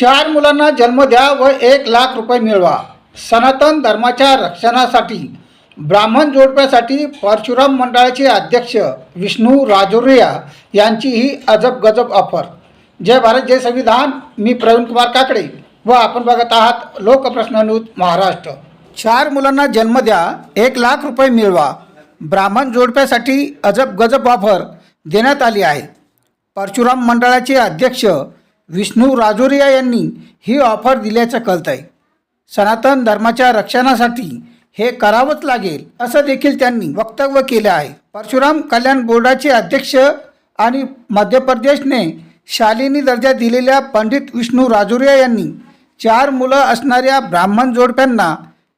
चार मुलांना जन्म द्या व एक लाख रुपये मिळवा. सनातन धर्माच्या रक्षणासाठी ब्राह्मण जोडप्यासाठी परशुराम मंडळाचे अध्यक्ष विष्णू राजोरिया यांची ही अजब गजब ऑफर. जय भारत जय संविधान. मी प्रवीण कुमार काकडे व आपण बघत आहात लोकप्रश्न न्यूज महाराष्ट्र. चार मुलांना जन्म द्या एक लाख रुपये मिळवा. ब्राह्मण जोडप्यासाठी अजब गजब ऑफर देण्यात आली आहे. परशुराम मंडळाचे अध्यक्ष विष्णू राजोरिया यांनी ही ऑफर दिल्याचं कळत आहे सनातन धर्माच्या रक्षणासाठी हे करावंच लागेल असं देखील त्यांनी वक्तव्य केलं आहे. परशुराम कल्याण बोर्डाचे अध्यक्ष आणि मध्य प्रदेशने शालिनी दर्जा दिलेल्या पंडित विष्णू राजुरिया यांनी चार मुलं असणाऱ्या ब्राह्मण जोडप्यांना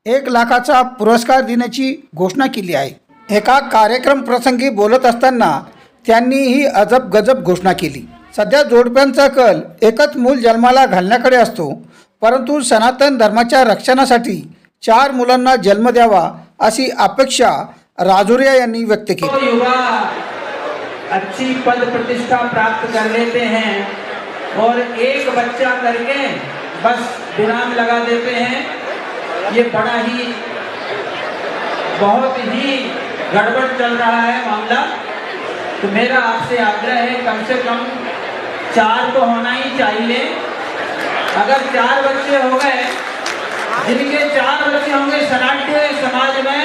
एक लाखाचा पुरस्कार देण्याची घोषणा केली आहे. एका कार्यक्रम प्रसंगी बोलत असताना त्यांनी ही अजब गजब घोषणा केली. सध्या जोडप्यांचा कल एकच मूल जन्माला घालण्याकडे असतो परंतु सनातन धर्माच्या रक्षणासाठी चार मुलांना जन्म द्यावा अशी अपेक्षा राजुरिया यांनी व्यक्त केली. युवा अच्छी पद प्रतिष्ठा प्राप्त कर लेते हैं और एक बच्चा करके बस विराम लगा देते हैं। ये बड़ा ही बहुत ही गड़बड़ चल रहा है मामला। तो मेरा आपसे आग्रह है कम से कम चार तो होना ही चाहिए। अगर चार बच्चे हो गए, जिनके चार बच्चे होंगे सनाट्य समाज में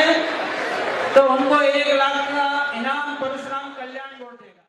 तो उनको एक लाख का इनाम परशुराम कल्याण बोर्ड देगा।